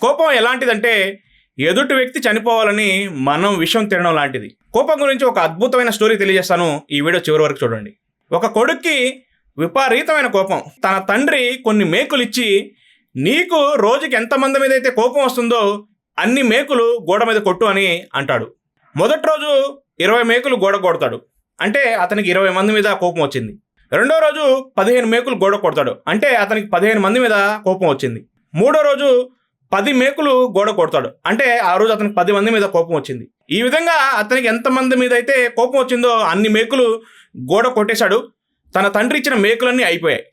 కోపం ఎలాంటిదంటే ఎదుటి వ్యక్తి చనిపోవాలని మనం విషయం తినడం లాంటిది. కోపం గురించి ఒక అద్భుతమైన స్టోరీ తెలియజేస్తాను ఈ వీడియో చివరి వరకు చూడండి. ఒక కొడుక్కి విపరీతమైన కోపం. తన తండ్రి కొన్ని మేకులు ఇచ్చి నీకు రోజుకి ఎంతమంది మీద అయితే కోపం వస్తుందో అన్ని మేకులు గోడ మీద కొట్టు అని అంటాడు. మొదటి రోజు ఇరవై మేకులు గోడ కొడతాడు. అంటే అతనికి ఇరవై మంది మీద కోపం వచ్చింది. రెండో రోజు పదిహేను మేకులు గోడ కొడతాడు. అంటే అతనికి పదిహేను మంది మీద కోపం వచ్చింది. మూడో రోజు పది మేకులు గోడ కొడతాడు. అంటే ఆ రోజు అతనికి పది మంది మీద కోపం వచ్చింది. ఈ విధంగా అతనికి ఎంతమంది మీద అయితే కోపం వచ్చిందో అన్ని మేకులు గోడ కొట్టేశాడు. తన తండ్రి ఇచ్చిన మేకులన్నీ అయిపోయాయి.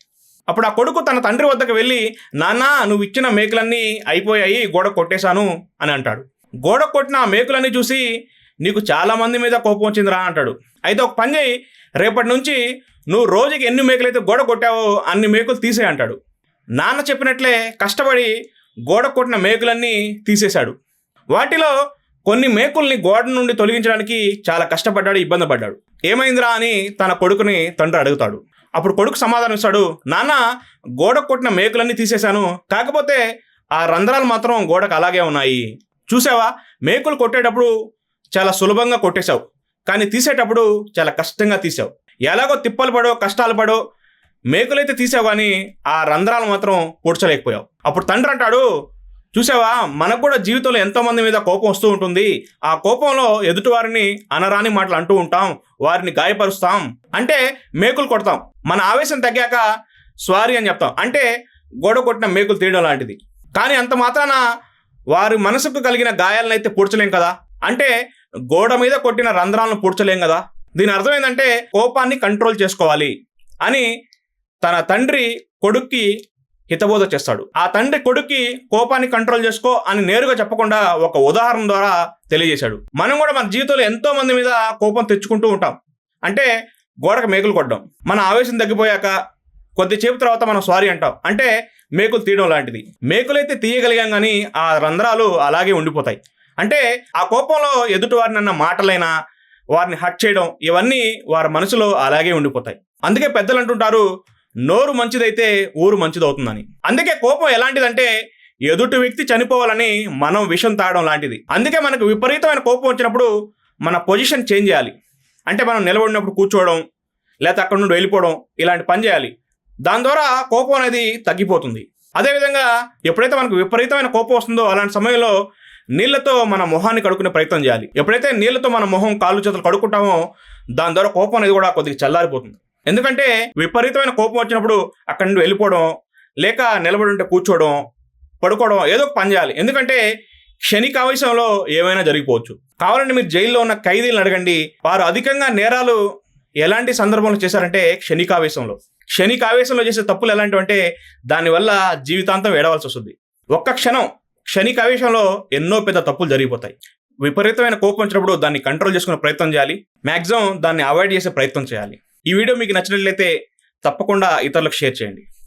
అప్పుడు ఆ కొడుకు తన తండ్రి వద్దకు వెళ్ళి నాన్న నువ్వు ఇచ్చిన మేకులన్నీ అయిపోయాయి గోడ కొట్టేశాను అని అంటాడు. గోడ కొట్టిన ఆ మేకులన్నీ చూసి నీకు చాలా మంది మీద కోపం వచ్చిందిరా అంటాడు. అయితే ఒక పని చేయి రేపటి నుంచి నువ్వు రోజుకి ఎన్ని మేకలు అయితే గోడ కొట్టావో అన్ని మేకులు తీసే అంటాడు. నాన్న చెప్పినట్లే కష్టపడి గోడ కొట్టిన మేకులన్నీ తీసేశాడు. వాటిలో కొన్ని మేకుల్ని గోడ నుండి తొలగించడానికి చాలా కష్టపడ్డాడు ఇబ్బంది పడ్డాడు. ఏమైందిరా అని తన కొడుకుని తండ్రి అడుగుతాడు. అప్పుడు కొడుకు సమాధానం ఇస్తాడు నాన్న గోడ కొట్టిన మేకులన్నీ తీసేశాను. కాకపోతే ఆ రంధ్రాలు మాత్రం గోడకు అలాగే ఉన్నాయి. చూసావా? మేకులు కొట్టేటప్పుడు చాలా సులభంగా కొట్టేశావు. కానీ తీసేటప్పుడు చాలా కష్టంగా తీసావు ఎలాగో తిప్పలు పడో కష్టాలు పడో మేకులైతే తీసావు కానీ ఆ రంధ్రాలు మాత్రం పూడ్చలేకపోయావు అప్పుడు తండ్రి అంటాడు చూసావా? మనకు కూడా జీవితంలో ఎంతోమంది మీద కోపం వస్తూ ఉంటుంది. ఆ కోపంలో ఎదుటివారిని అనరాని మాటలు అంటూ ఉంటాం. వారిని గాయపరుస్తాం. అంటే మేకులు కొడతాం. మన ఆవేశం తగ్గాక స్వారీ అని చెప్తాం. అంటే గోడ కొట్టిన మేకులు తీయడం లాంటిది. కానీ అంత మాత్రాన వారి మనసుకు కలిగిన గాయాలను అయితే పూడ్చలేం కదా? అంటే గోడ మీద కొట్టిన రంధ్రాలను పూడ్చలేం కదా? దీని అర్థం ఏంటంటే కోపాన్ని కంట్రోల్ చేసుకోవాలి అని తన తండ్రి కొడుక్కి హితబోధ చేస్తాడు. ఆ తండ్రి కొడుక్కి కోపాన్ని కంట్రోల్ చేసుకో అని నేరుగా చెప్పకుండా ఒక ఉదాహరణ ద్వారా తెలియజేశాడు. మనం కూడా మన జీవితంలో ఎంతో మంది మీద కోపం తెచ్చుకుంటూ ఉంటాం. అంటే గోడకు మేకులు కొట్టడం. మన ఆవేశం తగ్గిపోయాక కొద్దిసేపు తర్వాత మనం సారీ అంటాం. అంటే మేకులు తీయడం లాంటిది. మేకులైతే తీయగలిగాం కానీ ఆ రంధ్రాలు అలాగే ఉండిపోతాయి. అంటే ఆ కోపంలో ఎదుటి వారిని అన్న మాటలైనా వారిని హట్ చేయడం ఇవన్నీ వారి మనసులో అలాగే ఉండిపోతాయి. అందుకే పెద్దలు అంటుంటారు నోరు మంచిదైతే ఊరు మంచిదవుతుందని. అందుకే కోపం ఎలాంటిదంటే ఎదుటి వ్యక్తి చనిపోవాలని మనం విషం తాగడం లాంటిది. అందుకే మనకు విపరీతమైన కోపం వచ్చినప్పుడు మన పొజిషన్ చేంజ్ చేయాలి. అంటే మనం నిలబడినప్పుడు కూర్చోవడం లేకపోతే అక్కడ నుండి వెళ్ళిపోవడం ఇలాంటి పని చేయాలి. దాని ద్వారా కోపం అనేది తగ్గిపోతుంది. అదేవిధంగా ఎప్పుడైతే మనకు విపరీతమైన కోపం వస్తుందో అలాంటి సమయంలో నీళ్ళతో మన మొహాన్ని కడుక్కునే ప్రయత్నం చేయాలి. ఎప్పుడైతే నీళ్ళతో మన మొహం కాళ్ళు చేతులు కడుక్కుంటామో దాని ద్వారా కోపం అనేది కూడా కొద్దిగా చల్లారిపోతుంది. ఎందుకంటే విపరీతమైన కోపం వచ్చినప్పుడు అక్కడి నుండి వెళ్ళిపోవడం లేక నిలబడి ఉంటే కూర్చోవడం పడుకోవడం ఏదో ఒక పని చేయాలి. ఎందుకంటే క్షణికావేశంలో ఏమైనా జరిగిపోవచ్చు. కావాలంటే మీరు జైల్లో ఉన్న ఖైదీలను అడగండి. వారు అధికంగా నేరాలు ఎలాంటి సందర్భంలో చేశారంటే క్షణికావేశంలో. క్షణికావేశంలో చేసే తప్పులు ఎలాంటివి అంటే దానివల్ల జీవితాంతం ఏడవలసి వస్తుంది. ఒక్క క్షణం క్షణికావేశంలో ఎన్నో పెద్ద తప్పులు జరిగిపోతాయి. విపరీతమైన కోపం వచ్చినప్పుడు దాన్ని కంట్రోల్ చేసుకునే ప్రయత్నం చేయాలి. మ్యాక్సిమం దాన్ని అవాయిడ్ చేసే ప్రయత్నం చేయాలి. ఈ వీడియో మీకు నచ్చినట్లయితే తప్పకుండా ఇతరులకు షేర్ చేయండి.